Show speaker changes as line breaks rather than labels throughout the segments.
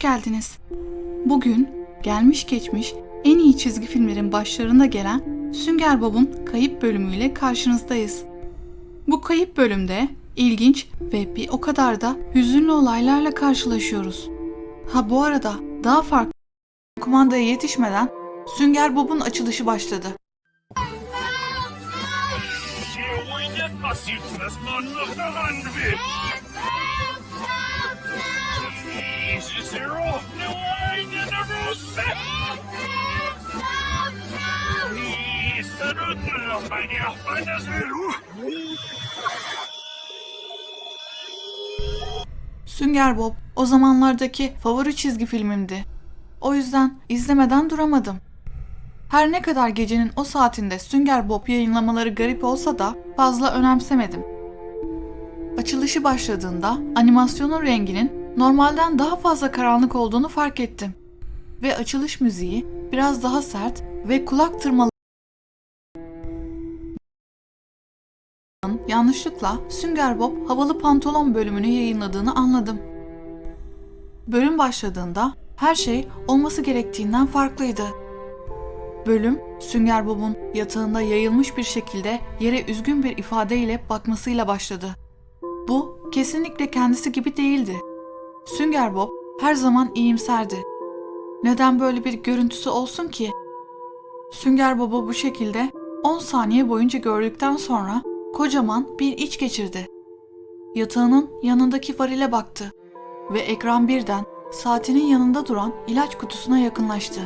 geldiniz. Bugün gelmiş geçmiş en iyi çizgi filmlerin başlarında gelen Sünger Bob'un kayıp bölümüyle karşınızdayız. Bu kayıp bölümde ilginç ve bir o kadar da hüzünlü olaylarla karşılaşıyoruz. Ha bu arada daha farklı kumandaya yetişmeden Sünger Bob'un açılışı başladı.
Sarıklı bana bana zero.
Sünger Bob o zamanlardaki favori çizgi filmimdi. O yüzden izlemeden duramadım. Her ne kadar gecenin o saatinde Sünger Bob yayınlamaları garip olsa da fazla önemsemedim. Açılışı başladığında animasyonun renginin normalden daha fazla karanlık olduğunu fark ettim. Ve açılış müziği biraz daha sert ve kulak tırmalı yanlışlıkla Sünger Bob havalı pantolon bölümünü yayınladığını anladım. Bölüm başladığında her şey olması gerektiğinden farklıydı. Bölüm, Sünger Bob'un yatağında yayılmış bir şekilde yere üzgün bir ifadeyle bakmasıyla başladı. Bu kesinlikle kendisi gibi değildi. Sünger Bob her zaman iyimserdi. Neden böyle bir görüntüsü olsun ki? Sünger Bob'u bu şekilde 10 saniye boyunca gördükten sonra kocaman bir iç geçirdi. Yatağının yanındaki varile baktı ve ekran birden saatinin yanında duran ilaç kutusuna yakınlaştı.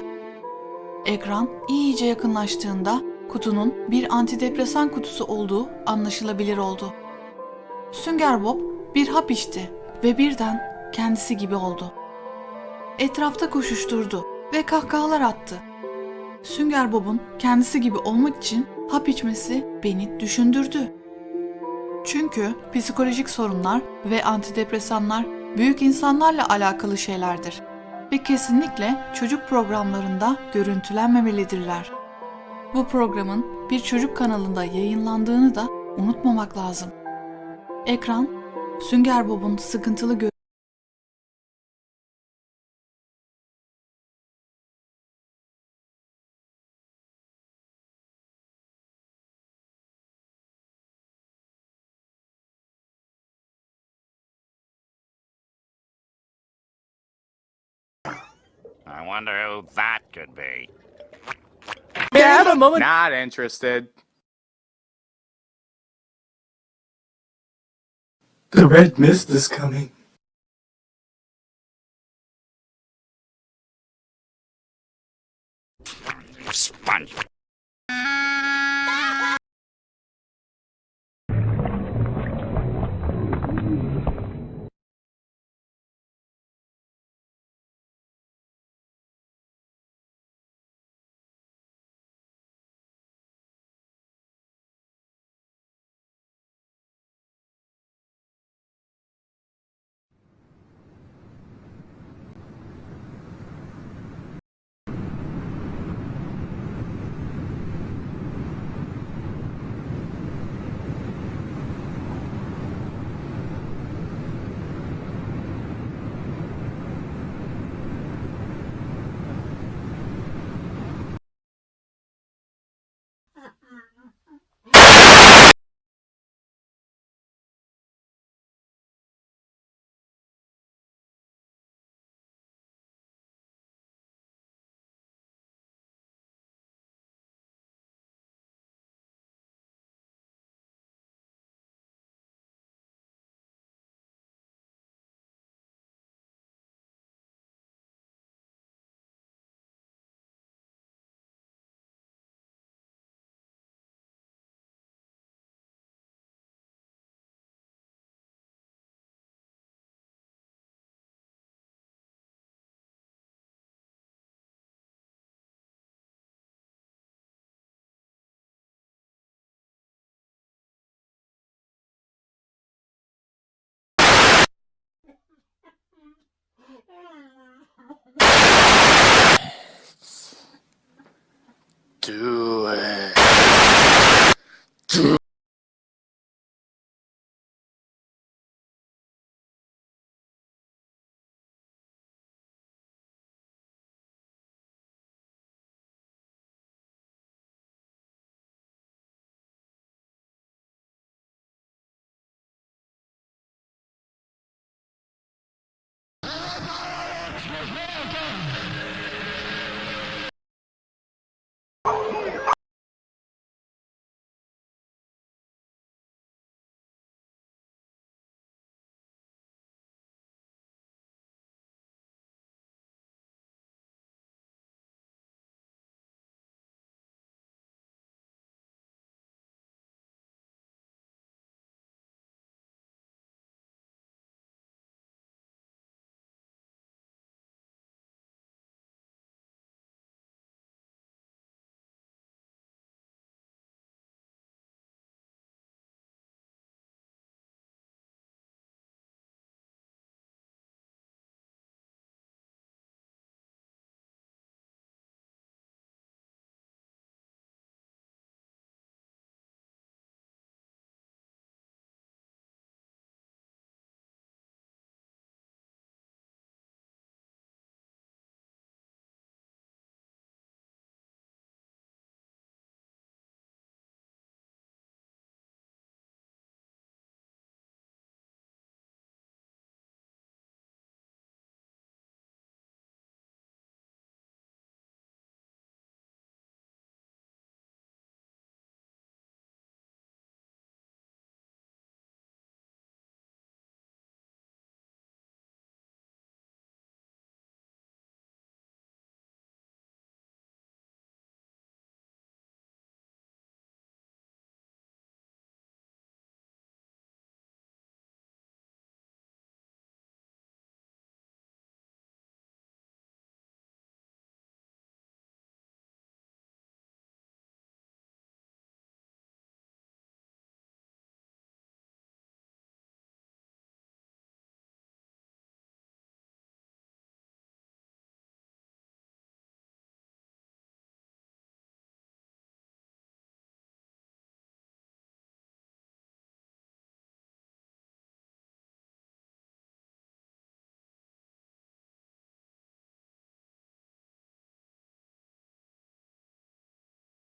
Ekran iyice yakınlaştığında kutunun bir antidepresan kutusu olduğu anlaşılabilir oldu. Sünger Bob bir hap içti ve birden kendisi gibi oldu. Etrafta koşuşturdu ve kahkahalar attı. Sünger Bob'un kendisi gibi olmak için hap içmesi beni düşündürdü. Çünkü psikolojik sorunlar ve antidepresanlar büyük insanlarla alakalı şeylerdir ve kesinlikle çocuk programlarında görüntülenmemelidirler. Bu programın bir çocuk kanalında yayınlandığını da unutmamak lazım. Ekran, Sünger Bob'un sıkıntılı gö-
I wonder who that could be.
May I have a moment?
Not interested.
The red mist is coming.
Sponge.
Dude.